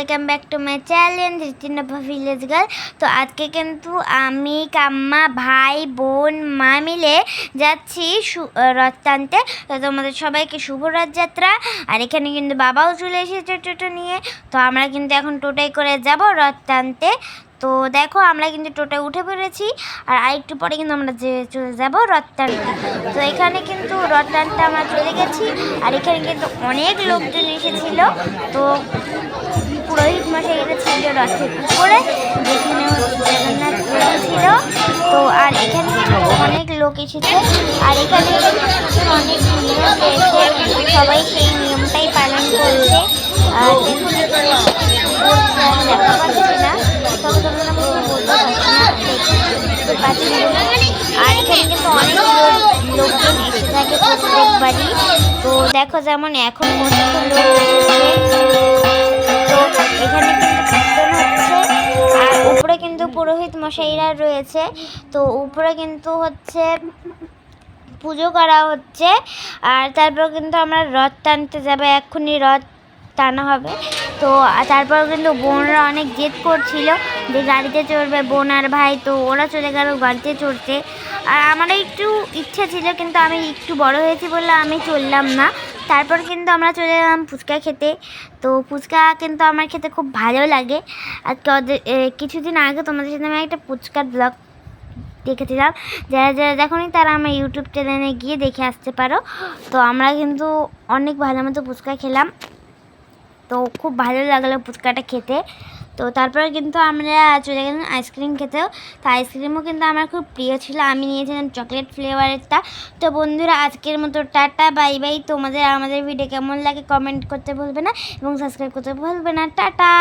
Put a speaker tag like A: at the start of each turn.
A: Welcome back to my channel village girl তো আজকে কিন্তু আমি কাম্মা ভাই, বোন, মা মিলে যাচ্ছি রথ টানতে। তো তোমাদের সবাইকে শুভ রথযাত্রা। আর এখানে কিন্তু বাবাও চলে এসেছে টোটো নিয়ে। তো আমরা কিন্তু এখন টোটোয় করে যাব রথ টানতে। তো দেখো, আমরা কিন্তু টোটোয় উঠে পড়েছি। আর আরেকটু পরে কিন্তু আমরা যে চলে যাব রথ টানতে। তো এখানে কিন্তু রথ টানতে আমরা চলে গেছি। আর এখানে কিন্তু অনেক লোকজন এসেছিল। তো পুরোহিত মশাই এটা ছিল, রথের উপরে, যেখানে জগন্নাথ ছিল। তো আর এখানে অনেক লোক এসেছে, আর এখানে অনেক নিয়ম রয়েছে। সবাই সেই নিয়মটাই পালন করছে। আর দেখা পাচ্ছি না। আর এখানে কিন্তু অনেক লোকজন এসে থাকে প্রত্যেকবারই। তো দেখো যেমন এখন তো এখানে কিন্তু আর উপরে কিন্তু পুরোহিত মশাইরা রয়েছে। তো উপরে কিন্তু হচ্ছে পুজো করা হচ্ছে। আর তারপর কিন্তু আমরা রথ টানতে যাবে, এক্ষুনি রথ টানা হবে। তো তারপর কিন্তু বোনরা অনেক জেদ করছিল যে গাড়িতে চড়বে বোন আর ভাই। তো ওরা চলে গেল গাড়িতে চড়তে। আর আমারও একটু ইচ্ছে ছিল, কিন্তু আমি একটু বড় হয়েছি বলে আমি চললাম না। তারপর কিন্তু আমরা চলে এলাম ফুচকা খেতে। তো ফুচকা কিন্তু আমার খেতে খুব ভালো লাগে। আজকে কিছুদিন আগে তোমাদের সাথে আমি একটা ফুচকার ব্লগ দেখেছিলাম। যারা যারা দেখোনি তারা আমার ইউটিউব চ্যানেলে গিয়ে দেখে আসতে পারো। তো আমরা কিন্তু অনেক ভালো মতো ফুচকা খেলাম। তো খুব ভালো লাগল ফুচকাটা খেতে। তো তারপরে কিন্তু আমরা চলে গেলাম আইসক্রিম খেতেও। তো আইসক্রিমও কিন্তু আমার খুব প্রিয় ছিল। আমি নিয়েছিলাম চকলেট ফ্লেভারেরটা তো বন্ধুরা, আজকের মতো টাটা, বাই বাই। তোমাদের, আমাদের ভিডিও কেমন লাগে কমেন্ট করতে ভুলবে না এবং সাবস্ক্রাইব করতে ভুলবে না। টাটা!